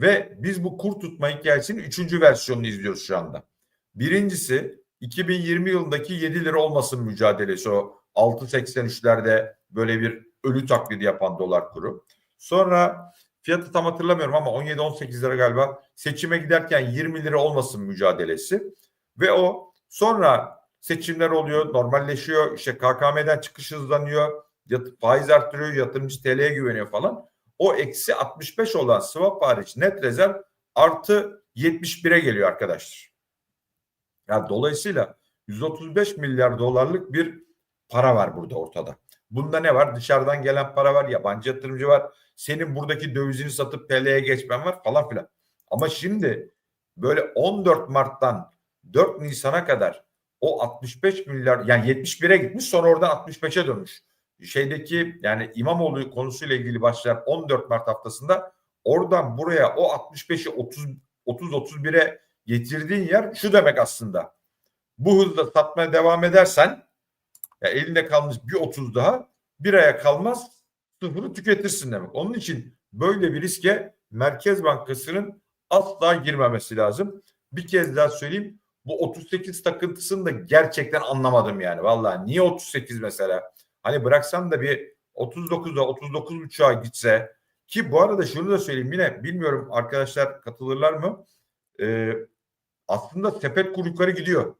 Ve biz bu kur tutma hikayesinin üçüncü versiyonunu izliyoruz şu anda. Birincisi 2020 yılındaki 7 lira olmasın mücadelesi o 6.83'lerde böyle bir ölü taklidi yapan dolar kuru. Sonra fiyatı tam hatırlamıyorum ama 17-18 lira galiba seçime giderken 20 lira olmasın mücadelesi. Ve o sonra seçimler oluyor, normalleşiyor, işte KKM'den çıkış hızlanıyor, yat- faiz arttırıyor, yatırımcı TL'ye güveniyor falan. O eksi 65 olan swap hariç net rezerv artı 71'e geliyor arkadaşlar. Yani dolayısıyla 135 milyar dolarlık bir para var burada ortada. Bunda ne var? Dışarıdan gelen para var, yabancı yatırımcı var. Senin buradaki dövizini satıp TL'ye geçmen var falan filan. Ama şimdi böyle 14 Mart'tan 4 Nisan'a kadar o 65 milyar yani 71'e gitmiş sonra oradan 65'e dönmüş. Şeydeki yani İmamoğlu konusuyla ilgili başlayan 14 Mart haftasında oradan buraya o 65'i 30 30 31'e getirdiğin yer şu demek aslında. Bu hızla satmaya devam edersen ya elinde kalmış bir 30 daha bir aya kalmaz sıfırı tüketirsin demek. Onun için böyle bir riske Merkez Bankası'nın asla girmemesi lazım. Bir kez daha söyleyeyim. Bu 38 takıntısını da gerçekten anlamadım yani. Vallahi niye 38 mesela? Hani bıraksan da bir 39'a 39.5'a gitse ki bu arada şunu da söyleyeyim yine bilmiyorum arkadaşlar katılırlar mı? Ee, aslında sepet kur yukarı gidiyor.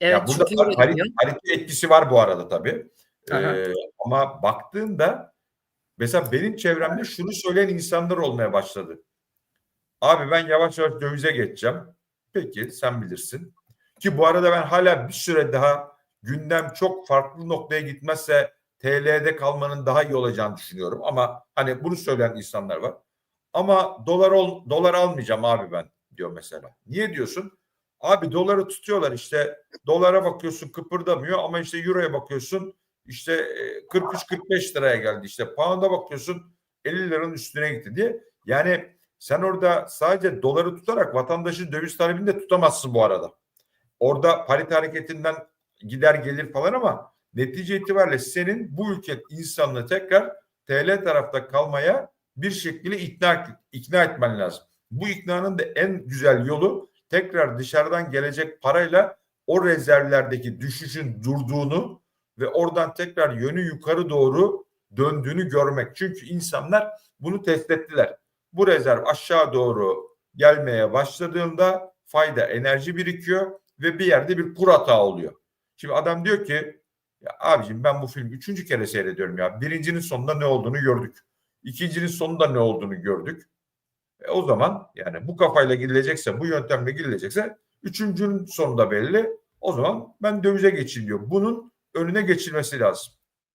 Evet ya burada çok iyi harita, etkisi var bu arada tabii. Aha. Ee, ama baktığında mesela benim çevremde şunu söyleyen insanlar olmaya başladı. Abi ben yavaş yavaş dövize geçeceğim. Peki sen bilirsin. Ki bu arada ben hala bir süre daha gündem çok farklı noktaya gitmezse TL'de kalmanın daha iyi olacağını düşünüyorum. Ama hani bunu söyleyen insanlar var. Ama dolar ol, dolar almayacağım abi ben diyor mesela. Niye diyorsun? Abi doları tutuyorlar işte dolara bakıyorsun kıpırdamıyor ama işte euroya bakıyorsun işte e, 43-45 liraya geldi işte pound'a bakıyorsun 50 liranın üstüne gitti diye. Yani sen orada sadece doları tutarak vatandaşın döviz talebini de tutamazsın bu arada. Orada parite hareketinden gider gelir falan ama netice itibariyle senin bu ülke insanını tekrar TL tarafta kalmaya bir şekilde ikna, ikna etmen lazım. Bu iknanın da en güzel yolu tekrar dışarıdan gelecek parayla o rezervlerdeki düşüşün durduğunu ve oradan tekrar yönü yukarı doğru döndüğünü görmek. Çünkü insanlar bunu test ettiler. Bu rezerv aşağı doğru gelmeye başladığında fayda enerji birikiyor ve bir yerde bir kur hata oluyor. Şimdi adam diyor ki ya abicim ben bu filmi üçüncü kere seyrediyorum ya. Birincinin sonunda ne olduğunu gördük. İkincinin sonunda ne olduğunu gördük. E o zaman yani bu kafayla gidilecekse, bu yöntemle gidilecekse üçüncünün sonunda belli. O zaman ben dövize geçeyim diyor. Bunun önüne geçilmesi lazım.